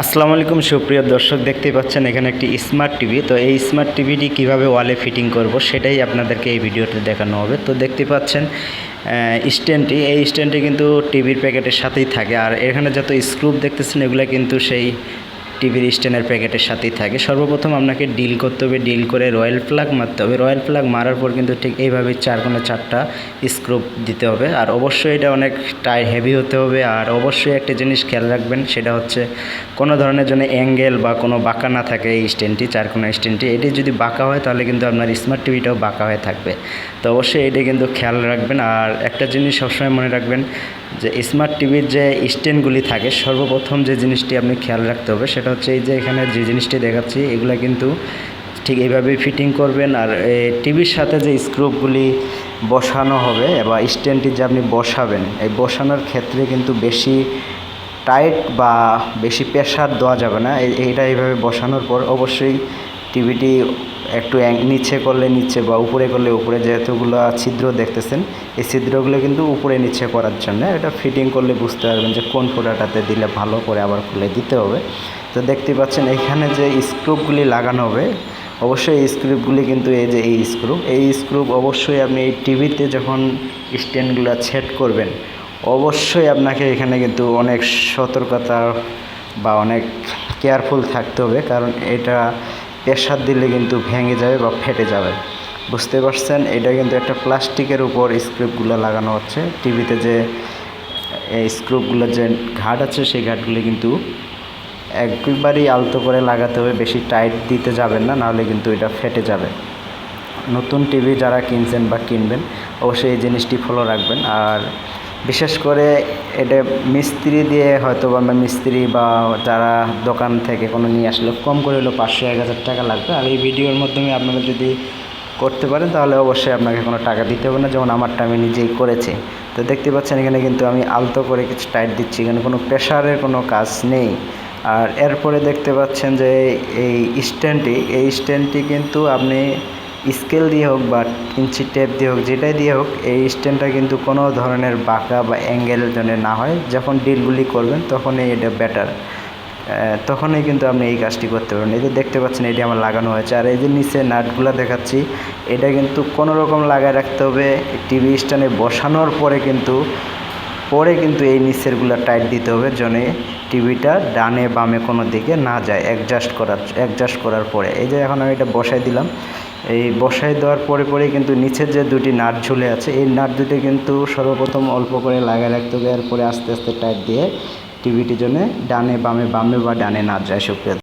আসসালামু আলাইকুম, সুপ্রিয় দর্শক দেখতে পাচ্ছেন এখানে একটি স্মার্ট টিভি তো এই স্মার্ট টিভিটি কীভাবে ওয়ালে ফিটিং করব সেটাই আপনাদেরকে এই ভিডিওতে দেখানো হবে। তো দেখতে পাচ্ছেন স্ট্যান্ডটি এই স্ট্যান্ডটি কিন্তু টিভির প্যাকেটের সাথেই থাকে। আর এখানে যত স্ক্রুপ দেখতেছেন, এগুলো কিন্তু সেই টিভির স্ট্যান্ডের প্যাকেটের সাথেই থাকে। সর্বপ্রথম আপনাকে ডিল করতে হবে, ডিল করে রয়্যাল প্লাগ মারতে হবে। রয়্যাল প্লাগ মারার পর কিন্তু ঠিক এইভাবে চার কোনো চারটা স্ক্রুপ দিতে হবে। আর অবশ্যই এটা অনেক টাই হেভি হতে হবে। আর অবশ্যই একটা জিনিস খেয়াল রাখবেন, সেটা হচ্ছে কোনো ধরনের জন্য অ্যাঙ্গেল বা কোনো বাঁকা না থাকে এই স্ট্যান্ডটি, চার কোনো স্ট্যান্ডটি। এটি যদি বাঁকা হয় তাহলে কিন্তু আপনার স্মার্ট টিভিটাও বাঁকা হয়ে থাকবে। তো অবশ্যই এটা কিন্তু খেয়াল রাখবেন। আর একটা জিনিস সবসময় মনে রাখবেন যে, স্মার্ট টিভির যে স্ট্যান্ডগুলি থাকে, সর্বপ্রথম যে জিনিসটি আপনি খেয়াল রাখতে হবে সেটা হচ্ছে এই যে এখানে যে জিনিসটি দেখাচ্ছি, এগুলো কিন্তু ঠিক এইভাবেই ফিটিং করবেন। আর টিভির সাথে যে স্ক্রুপগুলি বসানো হবে বা স্ট্যান্ডটি যে আপনি বসাবেন, এই বসানোর ক্ষেত্রে কিন্তু বেশি টাইট বা বেশি প্রেশার দেওয়া যাবে না। এইটা এইভাবে বসানোর পর অবশ্যই টিভিটি একটু নিচে করলে নিচে বা উপরে করলে উপরে যেহেতুগুলো ছিদ্র দেখতেছেন, এই ছিদ্রগুলো কিন্তু উপরে নিচে করার জন্য। এটা ফিটিং করলে বুঝতে পারবেন যে কোন ফোটাটাতে দিলে ভালো করে আবার খুলে দিতে হবে। তো দেখতে পাচ্ছেন এখানে যে স্ক্রুপগুলি লাগানো হবে, অবশ্যই এই স্ক্রুপগুলি কিন্তু এই যে এই স্ক্রুপ এই স্ক্রুপ অবশ্যই আপনি এই টিভিতে যখন স্ট্যান্ডগুলো সেট করবেন, অবশ্যই আপনাকে এখানে কিন্তু অনেক সতর্কতা বা অনেক কেয়ারফুল থাকতে হবে। কারণ এটা প্রেশার দিলে কিন্তু ভেঙে যাবে বা ফেটে যাবে। বুঝতে পারছেন? এটা কিন্তু একটা প্লাস্টিকের উপর স্ক্রুপগুলো লাগানো হচ্ছে। টিভিতে যে, এই স্ক্রুপগুলোর যে ঘাট আছে, সেই ঘাটগুলি কিন্তু একবারই আলতো করে লাগাতে হবে। বেশি টাইট দিতে যাবেন না, নাহলে কিন্তু এটা ফেটে যাবে। নতুন টিভি যারা কিনছেন বা কিনবেন, অবশ্যই এই জিনিসটি ফলো রাখবেন। আর বিশেষ করে এটা মিস্ত্রি দিয়ে হয়তো বা মিস্ত্রি বা যারা দোকান থেকে কোনো নিয়ে আসলে কম করে হলেও পাঁচশো, এক হাজার টাকা লাগবে। আর এই ভিডিওর মাধ্যমে আপনারা যদি করতে পারেন, তাহলে অবশ্যই আপনাকে কোনো টাকা দিতে হবে না, যেমন আমারটা আমি নিজেই করেছি। তো দেখতে পাচ্ছেন এখানে কিন্তু আমি আলতো করে কিছু টাইট দিচ্ছি, এখানে কোনো প্রেশারের কোনো কাজ নেই। আর এরপরে দেখতে পাচ্ছেন যে এই স্ট্যান্ডটি এই স্ট্যান্ডটি কিন্তু আপনি স্কেল দিয়ে হোক বা ইঞ্চি টেপ দিয়ে হোক, যেটাই দিয়ে হোক, এই স্ট্যান্ডটা কিন্তু কোনো ধরনের বাঁকা বা অ্যাঙ্গেল যেন না হয়। যখন ডিলগুলি করবেন, তখনই এটা বেটার তখনই কিন্তু আপনি এই কাজটি করতে পারবেন। এই যে দেখতে পাচ্ছেন, এটি আমার লাগানো হয়েছে। আর এই যে নিচে নাটগুলো দেখাচ্ছি, এটা কিন্তু কোনো রকম লাগায় রাখতে হবে। টিভি স্ট্যান্ডে বসানোর পরে কিন্তু পরে কিন্তু এই নিচেরগুলো টাইট দিতে হবে, যেন টিভিটা ডানে বামে কোনো দিকে না যায় অ্যাডজাস্ট করার অ্যাডজাস্ট করার পরে। এই যে এখন আমি এটা বসাই দিলাম। এই বসাই দেওয়ার পরে পরে কিন্তু নিচের যে দুটি নাট ঝুলে আছে, এই নাট দুটি কিন্তু সর্বপ্রথম অল্প করে লাগায় রাখতে হবে। এরপরে আস্তে আস্তে টাইট দিয়ে টিভিটি জন্য ডানে বামে বামে বা ডানে নাট যায় সুপ্রিয়